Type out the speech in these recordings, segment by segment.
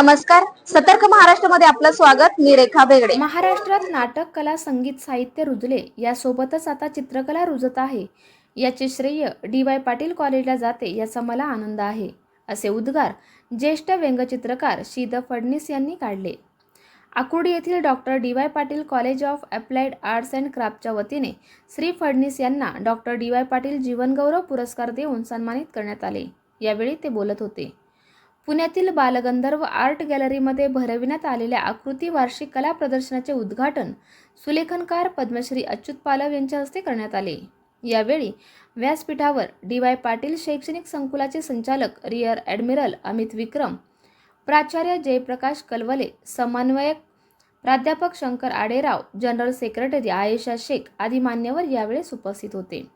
नमस्कार. सतर्क महाराष्ट्रामध्ये आपलं स्वागत. मी रेखा बेगडे. महाराष्ट्रात नाटक कला संगीत साहित्य रुजले यासोबतच आता चित्रकला रुजत आहे. याचे श्रेय डी वाय पाटील कॉलेजला जाते याचा मला आनंद आहे असे उद्गार ज्येष्ठ व्यंगचित्रकार शीद फडणीस यांनी काढले. आकुर्डी येथील doctor D Y Patil college of applied arts and क्राफ्टच्या वतीने श्री फडणीस यांना डॉक्टर डी वाय पाटील जीवनगौरव पुरस्कार देऊन सन्मानित करण्यात आले. यावेळी ते बोलत होते. पुण्यातील बालगंधर्व आर्ट गॅलरीमध्ये भरविण्यात आलेल्या आकृती वार्षिक कला प्रदर्शनाचे उद्घाटन सुलेखनकार पद्मश्री अच्युत पालव यांच्या हस्ते करण्यात आले. यावेळी व्यासपीठावर डी वाय पाटील शैक्षणिक संकुलाचे संचालक रिअर ॲडमिरल अमित विक्रम प्राचार्य जयप्रकाश कलवले समन्वयक प्राध्यापक शंकर आडेराव जनरल सेक्रेटरी आयेशा शेख आदी मान्यवर यावेळेस उपस्थित होते.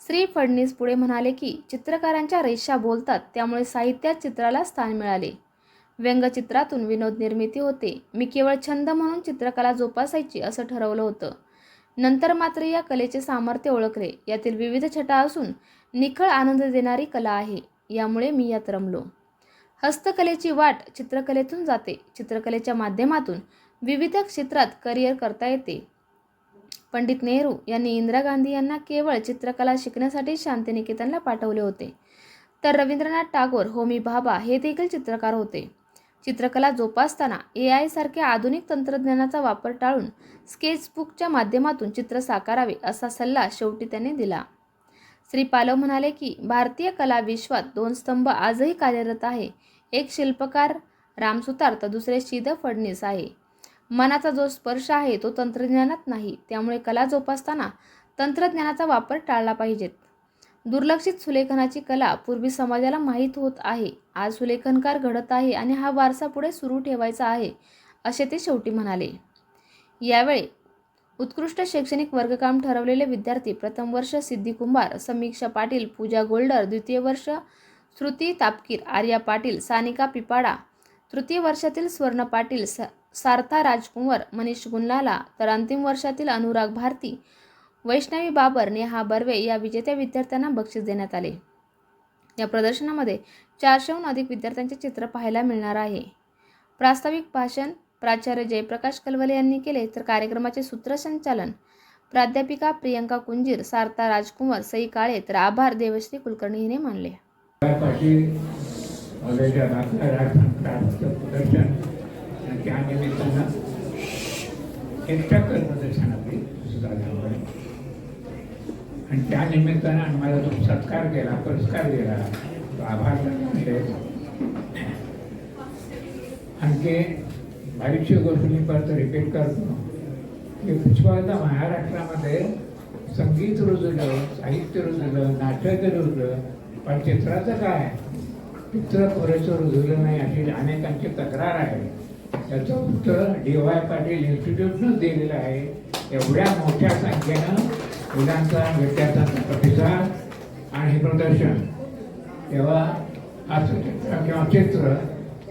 श्री फडणीस पुढे म्हणाले की चित्रकारांच्या रेषा बोलतात त्यामुळे साहित्यात चित्राला स्थान मिळाले. व्यंगचित्रातून विनोद निर्मिती होते. मी केवळ छंद म्हणून चित्रकला जोपासायची असं ठरवलं होतं. नंतर मात्र या कलेचे सामर्थ्य ओळखले. यातील विविध छटा असून निखळ आनंद देणारी कला आहे. यामुळे मी यात रमलो. हस्तकलेची वाट चित्रकलेतून जाते. चित्रकलेच्या माध्यमातून विविध क्षेत्रात करिअर करता येते. पंडित नेहरू यांनी इंदिरा गांधी यांना केवळ चित्रकला शिकण्यासाठी शांतिनिकेतनला पाठवले होते. तर रवींद्रनाथ टागोर होमी भाभा हे देखील चित्रकार होते. चित्रकला जोपासताना ए आय सारख्या आधुनिक तंत्रज्ञानाचा वापर टाळून स्केचबुकच्या माध्यमातून चित्र साकारावे असा सल्ला शेवटी त्यांनी दिला. श्री पालव म्हणाले की भारतीय कला विश्वात दोन स्तंभ आजही कार्यरत आहे. एक शिल्पकार रामसुतार तर दुसरे शिद फडणीस आहे. मनाचा जो स्पर्श आहे तो तंत्रज्ञानात नाही त्यामुळे कला जोपासताना तंत्रज्ञानाचा वापर टाळला पाहिजेत. दुर्लक्षित सुलेखनाची कला पूर्वी समाजाला माहीत होत आहे. आज सुलेखनकार घडत आहे आणि हा वारसा पुढे सुरू ठेवायचा आहे असे ते शेवटी म्हणाले. यावेळी उत्कृष्ट शैक्षणिक वर्गकाम ठरवलेले विद्यार्थी प्रथम वर्ष सिद्धी कुंभार समीक्षा पाटील पूजा गोल्डर द्वितीय वर्ष श्रुती तापकीर आर्या पाटील सानिका पिपाडा तृतीय वर्षातील स्वर्ण पाटील स सार्था राजकुंवर मनीष गुंलाला तर अंतिम वर्षातील अनुराग भारती वैष्णवी बाबर नेहा बर्वे या विजेत्या विद्यार्थ्यांना बक्षीस देण्यात आले. या प्रदर्शनामध्ये चारशेहून अधिक विद्यार्थ्यांचे चित्र पाहायला मिळणार आहे. प्रास्ताविक भाषण प्राचार्य जयप्रकाश कलवले यांनी केले तर कार्यक्रमाचे सूत्रसंचालन प्राध्यापिका प्रियंका कुंजीर सारता राजकुंवर सई काळे तर आभार देवश्री कुलकर्णी हिने मानले. त्या निमित्तानं एक्स्ट्रा प्रदर्शन आपली झाल्यामुळे आणि त्या निमित्तानं आम्हाला तो सत्कार केला पुरस्कार दिला आभार म्हणजे आणखी बारीकशी गोष्ट मी परत रिपीट करतो. की पुष्कळदा महाराष्ट्रामध्ये संगीत रुजलं साहित्य रुजलं नाटक रुजलं पण चित्राचं काय? चित्र पुरेसं रुजलं नाही अशी अनेकांची तक्रार आहे. त्याचं उत्तर डी वाय पाटील इन्स्टिट्यूटनं दिलेलं आहे. एवढ्या मोठ्या संख्येनं मुलांचा विद्यार्थ्यांचा प्रतिसाद आणि हे प्रदर्शन. तेव्हा असं चित्र किंवा चित्र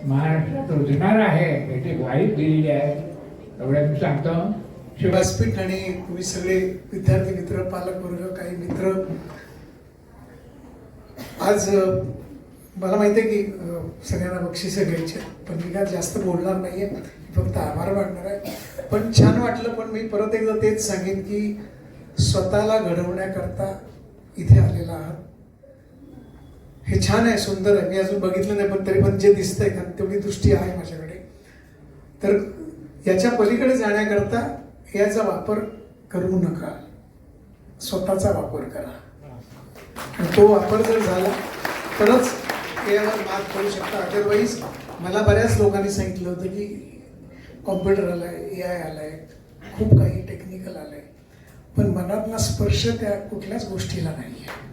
महाराष्ट्रात रुजणार आहे याची ग्वाही दिलेली आहे. एवढ्या मी सांगतो. शिवाय व्यासपीठ आणि तुम्ही सगळे विद्यार्थी मित्र पालक वर्ग काही मित्र आज मला माहिती आहे की सगळ्यांना बक्षिसं घ्यायचे आहेत. पण मी काय जास्त बोलणार नाही आहे फक्त आभार मानणार आहे. पण छान वाटलं पण मी परत एकदा तेच सांगेन की स्वतःला घडवण्याकरता इथे आलेला आहात. हे छान आहे सुंदर आहे. मी अजून बघितलं नाही पण तरी पण जे दिसतंय कारण तेवढी दृष्टी आहे माझ्याकडे. तर याच्या पलीकडे जाण्याकरता याचा वापर करू नका. स्वतःचा वापर करा. आणि तो वापर जर झाला तरच यावर मात करू शकता. अदरवाईज मला बऱ्याच लोकांनी सांगितलं होतं की कॉम्प्युटर आलाय ए आय आलाय खूप काही टेक्निकल आलं आहे पण मनातला स्पर्श त्या कुठल्याच गोष्टीला नाही आहे.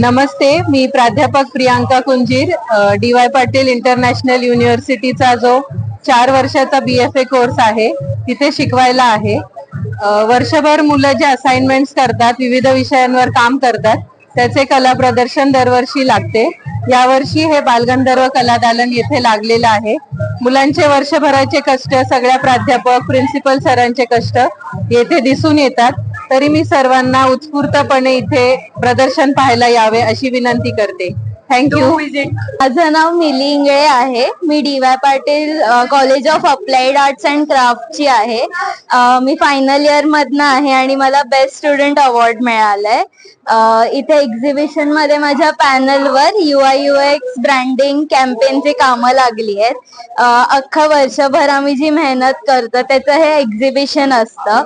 नमस्ते मी प्राध्यापक Priyanka Kunjir D Y Patil international युनिव्हर्सिटीचा जो चार वर्षाचा बी एफ ए कोर्स आहे तिथे शिकवायला आहे. वर्षभर मुलं जे असाइनमेंट्स करतात विविध विषयांवर काम करतात त्याचे कला प्रदर्शन दरवर्षी लागते. यावर्षी हे बालगंधर्व कला दालन येथे लागलेलं आहे. मुलांचे वर्षभराचे कष्ट सगळ्या प्राध्यापक प्रिन्सिपल सरांचे कष्ट येथे दिसून येतात. तरी मी सर्वांना उत्स्फूर्तपणे इथे प्रदर्शन पाहायला यावे अशी विनंती करते. थँक्यू माझं नाव मिली इंगळे आहे. मी D Y Patil college of applied arts and क्राफ्टची आहे. मी फायनल इयर मधनं आहे आणि मला बेस्ट स्टुडंट अवॉर्ड मिळालाय. इथे एक्झिबिशनमध्ये माझ्या पॅनलवर U I U X branding कॅम्पेनची कामं लागली आहेत. अख्खं वर्षभर आम्ही जी मेहनत करतो त्याचं हे एक्झिबिशन असतं.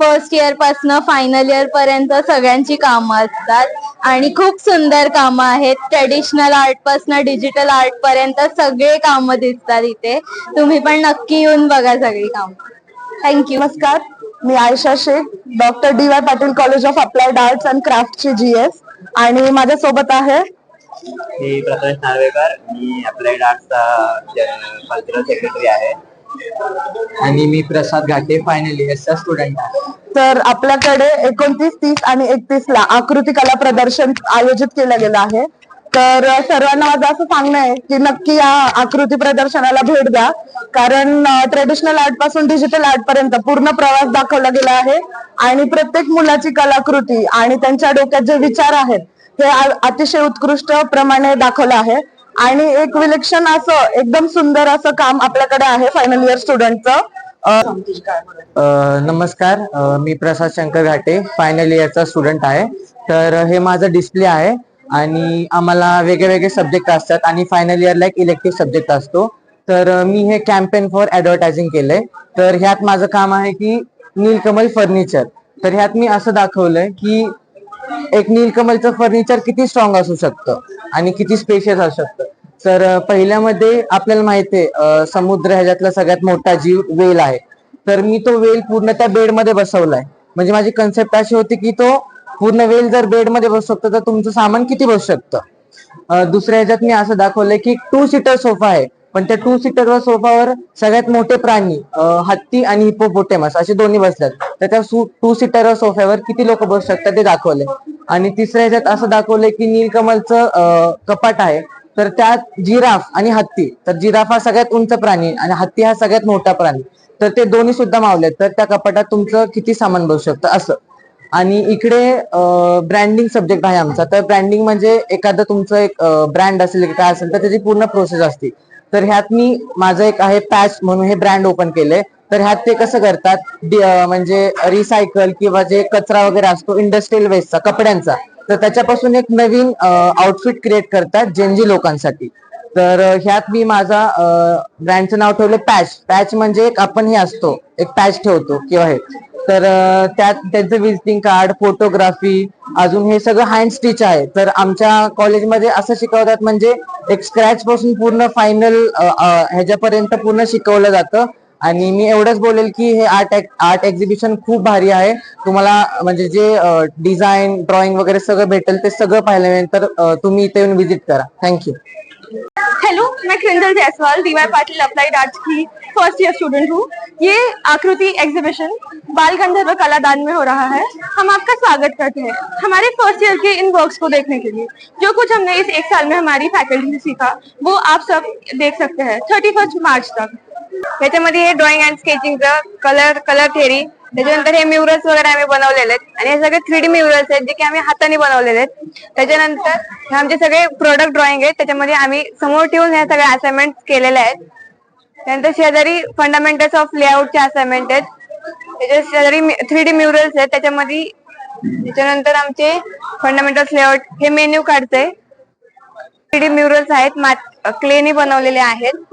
फर्स्ट इयर पासनं फायनल इयर पर्यंत सगळ्यांची कामं असतात. आणि खूप सुंदर कामं आहेत. ट्रेडिशनल आर्ट पासनं डिजिटल आर्ट पर्यंत सगळे कामं दिसतात इथे. तुम्ही पण नक्की येऊन बघा सगळी कामं. थँक्यू नमस्कार. मी Ayesha Shaikh doctor D Y Patil college of applied arts and क्राफ्टची G S आणि माझ्या सोबत आहे मी प्रथमेश नार्वेकर. मी अप्लाइड आर्ट्सचा कल्चरल सेक्रेटरी आहे. आणि मी प्रसाद घाटे फायनल इयर्सचा स्टुडंट आहे. तर आपल्याकडे एकोणतीस तीस आणि एकतीस ला आकृती कला प्रदर्शन आयोजित केलं गेलं आहे. तर सर्वांना माझं असं सांगणं आहे की नक्की या आकृती प्रदर्शनाला भेट द्या. कारण ट्रेडिशनल आर्टपासून डिजिटल आर्ट पर्यंत पूर्ण प्रवास दाखवला गेला आहे. आणि प्रत्येक मुलाची कलाकृती आणि त्यांच्या डोक्यात जे विचार आहेत हे अतिशय उत्कृष्ट प्रमाणे दाखवलं आहे. आणि एक विलक्षण असं एकदम सुंदर असं काम आपल्याकडे आहे फायनल इयर स्टुडंटचं नमस्कार. मी प्रसाद शंकर घाटे फायनल इयरचा स्टुडंट आहे. तर हे माझं डिस्प्ले आहे. आणि आम्हाला वेगळे वेगळे सब्जेक्ट असतात आणि फायनल इयरला एक इलेक्टिव्ह सब्जेक्ट असतो. तर मी हे कॅम्पेन फॉर ऍडव्हर्टायझिंग केलंय. तर ह्यात माझं काम आहे की नीलकमल फर्निचर तर ह्यात मी असं दाखवलंय की एक नीलकमलचं फर्निचर किती स्ट्रॉंग असू शकतं आणि किती स्पेशियस असू शकतं. तर पहिल्यामध्ये आपल्याला माहिती आहे समुद्र ह्याच्यातला सगळ्यात मोठा जीव वेल आहे. तर मी तो वेल पूर्ण त्या बेडमध्ये बसवलाय. म्हणजे माझी कन्सेप्ट अशी होती की तो पूर्ण वेल जर बेडमध्ये बसू शकतो तर तुमचं सामान किती बसू शकतं? दुसऱ्या ह्याच्यात मी असं दाखवलंय की टू सीटर सोफा आहे. पण त्या टू सीटर सोफावर सगळ्यात मोठे प्राणी हत्ती आणि हिपोपोटेमस असे दोन्ही बसतात तर त्या टू सीटर सोफ्यावर किती लोक बसू शकतात ते दाखवले आणि तिसऱ्या ह्याच्यात असं दाखवलंय की नीलकमलचं कपाट आहे. तर त्यात जिराफ आणि हत्ती. तर जिराफ हा सगळ्यात उंच प्राणी आणि हत्ती हा सगळ्यात मोठा प्राणी. तर ते दोन्ही सुद्धा मावलेत. तर त्या कपाटात तुमचं किती सामान बसू शकतं? असं. आणि इकडे ब्रँडिंग सब्जेक्ट आहे आमचा. तर ब्रँडिंग म्हणजे एखादं तुमचं एक ब्रँड असेल काय असेल तर त्याची पूर्ण प्रोसेस असते. तर ह्यात मी माझं एक आहे पॅच म्हणून हे ब्रँड ओपन केले तर ह्यात ते कसं करतात? म्हणजे रिसायकल किंवा जे कचरा वगैरे असतो इंडस्ट्रियल वेस्टचा कपड्यांचा. तर त्याच्यापासून एक नवीन आउटफिट क्रिएट करतात जेनजी लोकांसाठी. तर ह्यात मी माझा ब्रँडचं नाव ठेवलं पॅच पॅच म्हणजे एक आपण हे असतो एक पॅच ठेवतो किंवा हे. तर त्यात त्यांचं विजिटिंग कार्ड फोटोग्राफी अजून हे सगळं हँड स्टिच आहे. तर आमच्या कॉलेजमध्ये असं शिकवतात म्हणजे एक स्क्रॅच पासून पूर्ण फायनल ह्याच्यापर्यंत पूर्ण शिकवलं जातं. आणि मी एवढंच बोलेल की हे आर्ट आर्ट एक्झिबिशन खूप भारी आहे. तुम्हाला म्हणजे जे डिझाईन ड्रॉइंग वगैरे सगळं भेटेल ते सगळं पाहायला तुम्ही इथे येऊन व्हिजिट करा. थँक्यू हेलो मैं Krindal Jaiswal D Y Patil applied arts की फर्स्ट ईयर स्टूडेंट हूँ. ये आकृति एग्जीबिशन बाल गंधर्व कलादान में हो रहा है। हम आपका स्वागत करते हैं हमारे फर्स्ट ईयर के इन वर्क्स को देखने के लिए। जो कुछ हमने इस एक साल में हमारी फैकल्टी से सीखा वो आप सब देख सकते हैं थर्टी फर्स्ट मार्च तक। त्याच्यामध्ये हे ड्रॉइंग अँड स्केचिंगचं कलर कलर थेरी त्याच्यानंतर हे म्युरल्स वगैरे आम्ही बनवलेले आहेत. आणि हे सगळे थ्री डी म्युरल्स आहेत जे की आम्ही हाताने बनवलेले आहेत. त्याच्यानंतर हे आमचे सगळे प्रोडक्ट ड्रॉइंग आहेत त्याच्यामध्ये आम्ही समोर ठेवून ह्या सगळ्या असाइनमेंट केलेल्या आहेत. त्यानंतर शेजारी फंडामेंटल्स ऑफ लेआउटचे असाइनमेंट आहेत. त्याच्या शेजारी थ्री डी म्युरल्स आहेत त्याच्यामध्ये त्याच्यानंतर आमचे फंडामेंटल्स लेआउट हे मेन्यू काढते थ्री डी म्युरल्स आहेत मात क्लेनी बनवलेले आहेत.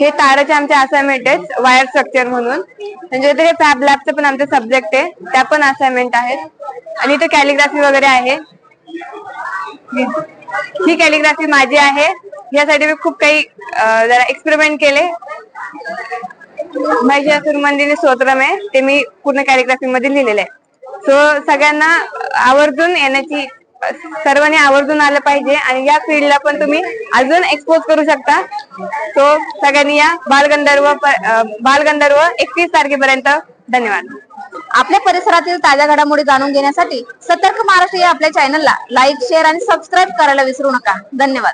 हे ताराचे आमचे असाइनमेंट आहेत वायर स्ट्रक्चर म्हणून. म्हणजे हे फॅब लॅबचं पण आमचे सब्जेक्ट आहे त्या पण असाइनमेंट आहेत. आणि इथे कॅलिग्राफी वगैरे आहे. ही कॅलिग्राफी माझी आहे. यासाठी मी खूप काही जरा एक्सपेरिमेंट केले. महिषासुर मंदिर स्तोत्रम आहे. ते मी पूर्ण कॅलिग्राफी मध्ये लिहिलेलं आहे. सो सगळ्यांना आवर्जून येण्याची सर्वांनी आवर्जून आलं पाहिजे आणि या फील्डला पण तुम्ही अजून एक्सपोज करू शकता. सो सगळ्यांनी या बालगंधर्व बालगंधर्व एकतीस तारखेपर्यंत धन्यवाद. आपल्या परिसरातील ताज्या घडामोडी जाणून घेण्यासाठी सतर्क महाराष्ट्र या आपल्या चॅनलला लाईक शेअर आणि सबस्क्राईब करायला विसरू नका. धन्यवाद.